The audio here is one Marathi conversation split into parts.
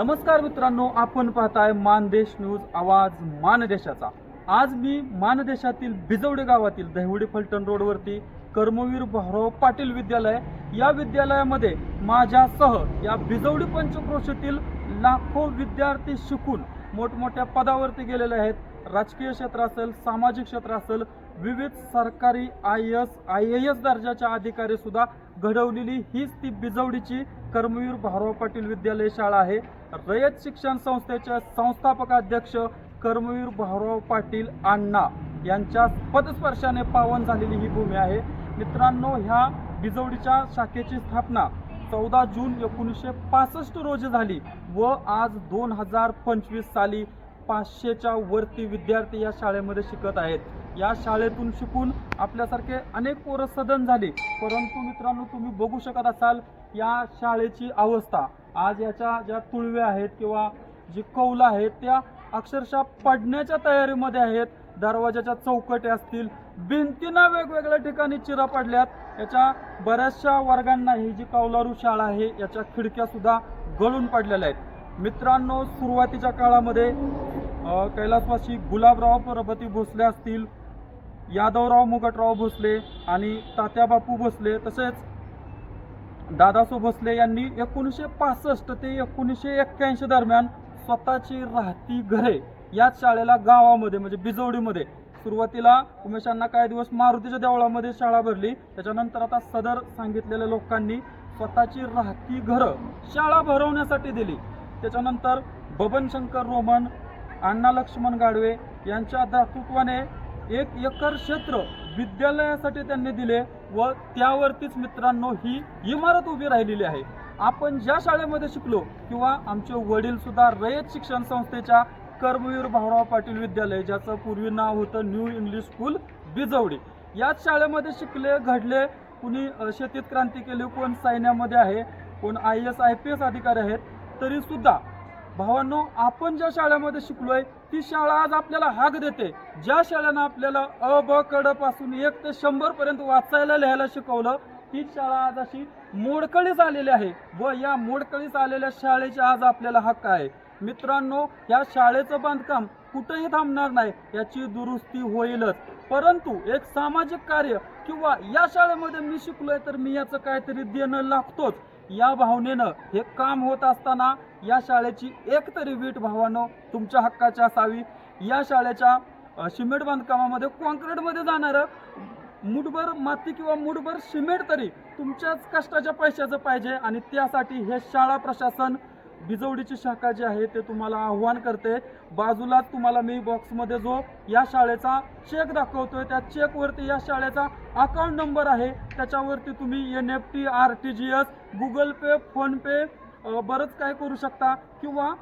नमस्कार मित्रांनो आपण पाहताय मानदेश न्यूज आवाज मानदेशाचा. आज मी मानदेशातील बिजवडे गावातील दहिवडी फलटण रोडवरती कर्मवीर भाऊराव पाटील विद्यालय या विद्यालयामध्ये माझ्यासह या बिजवडी पंचक्रोशीतील लाखो विद्यार्थी शिकून मोठमोठ्या पदावरती गेलेले आहेत. राजकीय क्षेत्र असेल सामाजिक क्षेत्र असेल विविध सरकारी I S I A S दर्जाच्या अधिकारी सुद्धा घडवलेली हीच ती बिजवडीची कर्मवीर भाऊराव पाटील विद्यालय शाळा आहे. रयत शिक्षण संस्थेचे संस्थापक अध्यक्ष कर्मवीर भाऊराव पाटील अण्णा यांच्या पदस्पर्शाने पावन झालेली ही भूमी आहे. मित्रांनो ह्या बिजवडीच्या शाखेची स्थापना चौदा जून एकोणीसशे पासष्ट रोजी झाली व आज दोन हजार पंचवीस साली पाचशेच्या वरती विद्यार्थी या शाळेमध्ये शिकत आहेत. या शाळेतून शिकून आपल्यासारखे अनेक पोरं सदन झाली. परंतु मित्रांनो तुम्ही बघू शकत असाल या शाळेची अवस्था. आज याच्या ज्या तुळव्या आहेत किंवा जी कौलं आहेत त्या अक्षरशः पडण्याच्या तयारीमध्ये आहेत. दरवाजाच्या चौकट्या असतील भिंतींना वेगवेगळ्या ठिकाणी चिरा पडल्यात. याच्या बऱ्याचशा वर्गांना ही जी कौलारू शाळा आहे याच्या खिडक्यासुद्धा गळून पडलेल्या आहेत. मित्रांनो सुरुवातीच्या काळामध्ये कैलासवासी गुलाबराव प्रभती भोसले असतील यादवराव मुगटराव भोसले आणि तात्याबापू भोसले तसेच दादासो भोसले यांनी एकोणीसशे पासष्ट ते एकोणीसशे एक्क्याऐंशी दरम्यान स्वतःची राहती घरे याच शाळेला गावामध्ये म्हणजे बिजवडीमध्ये सुरुवातीला उमेशांना काही दिवस मारुतीच्या देवळामध्ये शाळा भरली. त्याच्यानंतर आता सदर सांगितलेल्या लोकांनी स्वतःची राहती घरं शाळा भरवण्यासाठी दिली. त्याच्यानंतर बबनशंकर रोमन अण्णा लक्ष्मण गाडवे यांच्या दातृत्वाने एक एकर क्षेत्र विद्यालयासाठी त्यांनी दिले व त्यावरतीच मित्रांनो ही इमारत उभी राहिलेली आहे. आपण ज्या शाळेमध्ये शिकलो किंवा आमचे वडील सुद्धा रयत शिक्षण संस्थेच्या कर्मवीर भाऊराव पाटील विद्यालय ज्याचं पूर्वी नाव होतं न्यू इंग्लिश स्कूल बिजवडी. याच शाळेमध्ये शिकले घडले कुणी शेतीत क्रांती केली कोण सैन्यामध्ये आहे कोण I S I P S अधिकारी आहेत तरीसुद्धा भावांनो आपण ज्या शाळेमध्ये शिकलोय ती शाळा आज आपल्याला हाक देते. ज्या शाळेनं आपल्याला अ ब कडपासून एक ते शंभर पर्यंत वाचायला लिहायला शिकवलं ती शाळा आज अशी मोडकळीस आलेली आहे व या मोडकळीस आलेल्या शाळेचे आज आपल्याला हक्क आहे. मित्रांनो या शाळेचं बांधकाम कुठेही थांबणार नाही याची दुरुस्ती होईलच. परंतु एक सामाजिक कार्य किंवा या शाळेमध्ये मी शिकलोय तर मी याचं काहीतरी देणं लागतोच. या भावनेनं हे काम होत असताना या शाळेची एक तरी वीट भावानं तुमच्या हक्काची असावी. या शाळेच्या सिमेंट बांधकामामध्ये कॉन्क्रीटमध्ये जाणारं मुठभर माती किंवा मुठभर सिमेंट तरी तुमच्याच कष्टाच्या पैशाचं पाहिजे आणि त्यासाठी हे शाळा प्रशासन बिजवडीची शाखा जी आहे ते तुम्हाला आव्हान करते. बाजूलाच तुम्हाला मी बॉक्समध्ये जो या शाळेचा चेक दाखवतोय त्या चेकवरती या शाळेचा अकाउंट नंबर आहे. त्याच्यावरती तुम्ही N F T R T G S Google Pay PhonePe बरंच काय करू शकता. किंवा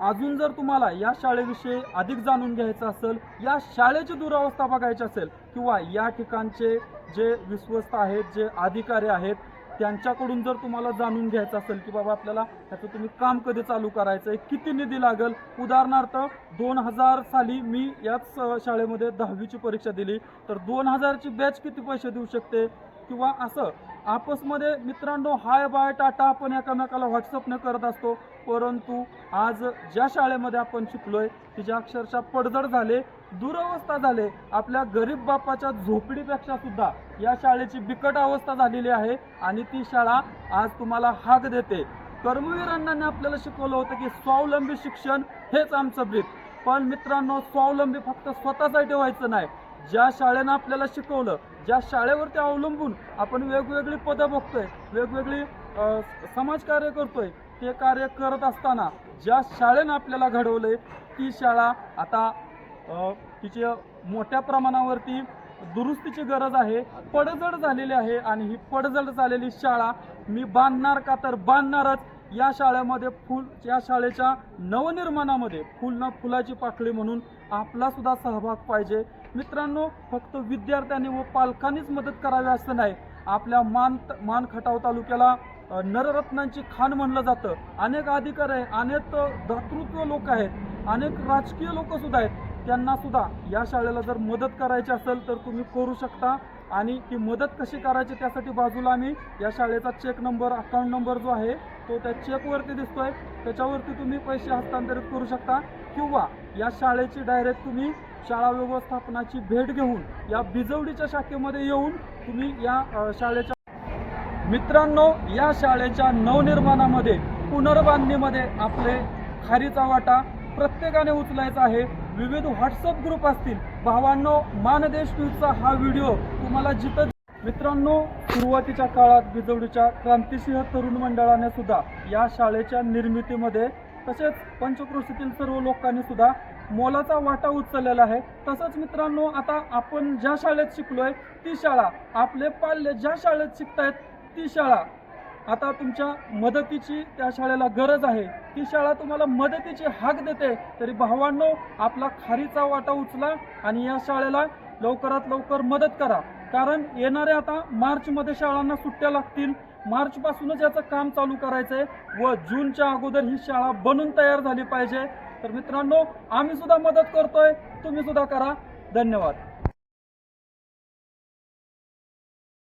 अजून जर तुम्हाला या शाळेविषयी अधिक जाणून घ्यायचं असेल या शाळेची दुरावस्था बघायची असेल किंवा या ठिकाणचे जे विश्वस्त आहेत जे अधिकारी आहेत त्यांच्याकडून जर तुम्हाला जाणून घ्यायचं असेल की बाबा आपल्याला ह्याचं तुम्ही काम कधी चालू करायचं आहे किती निधी लागेल? उदाहरणार्थ दोन हजार साली मी याच शाळेमध्ये दहावीची परीक्षा दिली. तर दोन हजारची बॅच किती पैसे देऊ शकते? किंवा असं आपसमध्ये मित्रांनो हाय बाय टाटा आपण एकामेकाला व्हॉट्सअपने करत असतो. परंतु आज ज्या शाळेमध्ये आपण शिकलोय तिच्या अक्षरशः पडझड झाले. दुरवस्था झाले. आपल्या गरीब बापाच्या झोपडीपेक्षा सुद्धा या शाळेची बिकट अवस्था झालेली आहे आणि ती शाळा आज तुम्हाला हाक देते. कर्मवीर अण्णांनी आपल्याला शिकवलं होतं की स्वावलंबी शिक्षण हेच आमचं ब्रीत पण मित्रांनो स्वावलंबी फक्त स्वतःसाठी व्हायचं नाही. ज्या शाळेनं आपल्याला शिकवलं ज्या शाळेवरती अवलंबून आपण वेगवेगळी पदं बघतोय वेगवेगळी समाजकार्य करतोय ते कार्य करत असताना ज्या शाळेनं आपल्याला घडवलंय ती शाळा आता तिची मोठ्या प्रमाणावरती दुरुस्तीची गरज आहे पडझड झालेली आहे आणि ही पडझड झालेली शाळा मी बांधणार का तर बांधणारच. या शाळेमध्ये फुल या शाळेच्या नवनिर्माणामध्ये फुल न फुलाची पाकळी म्हणून आपला सुद्धा सहभाग पाहिजे. मित्रांनो फक्त विद्यार्थ्यांनी व पालकांनीच मदत करावी असं नाही. आपल्या मान मान खटाव तालुक्याला नररत्नांची खाण म्हणलं जातं. अनेक अधिकारी आहे अनेक दातृत्व लोक आहेत. अनेक राजकीय लोक सुद्धा आहेत. त्यांना सुद्धा या शाळेला जर मदत करायची असेल तर तुम्ही करू शकता. आणि ती मदत कशी करायची त्यासाठी बाजूला आम्ही या शाळेचा चेक नंबर अकाउंट नंबर जो आहे तो त्या चेकवरती दिसतोय. त्याच्यावरती तुम्ही पैसे हस्तांतरित करू शकता. किंवा या शाळेची डायरेक्ट तुम्ही शाळा व्यवस्थापनाची भेट घेऊन या बिजवडीच्या शाखेमध्ये येऊन तुम्ही या शाळेच्या मित्रांनो या शाळेच्या नवनिर्माणामध्ये पुनर्बांधणीमध्ये आपले खारीचा वाटा प्रत्येकाने उचलायचा आहे. विविध व्हॉट्सअप ग्रुप असतील. भावांनो मानदेश न्यूजचा हा व्हिडिओ तुम्हाला जिथं मित्रांनो सुरुवातीच्या काळात बिजवडीच्या क्रांतिसिंह तरुण मंडळाने सुद्धा या शाळेच्या निर्मितीमध्ये तसेच पंचक्रोशीतील सर्व लोकांनी सुद्धा मोलाचा वाटा उचललेला आहे. तसंच मित्रांनो आता आपण ज्या शाळेत शिकलोय ती शाळा आपले पाल्य ज्या शाळेत शिकतायत ती शाळा आता तुमच्या मदतीची त्या शाळेला गरज आहे. ती शाळा तुम्हाला मदतीची हाक देते. तरी भावांनो आपला खारीचा वाटा उचला आणि या शाळेला लवकरात लवकर मदत करा. कारण येणाऱ्या आता मार्चमध्ये शाळांना सुट्ट्या लागतील. मार्चपासूनच याचं काम चालू करायचंय व जूनच्या अगोदर ही शाळा बनून तयार झाली पाहिजे. तर मित्रांनो आम्ही सुद्धा मदत करतोय. तुम्ही सुद्धा करा. धन्यवाद.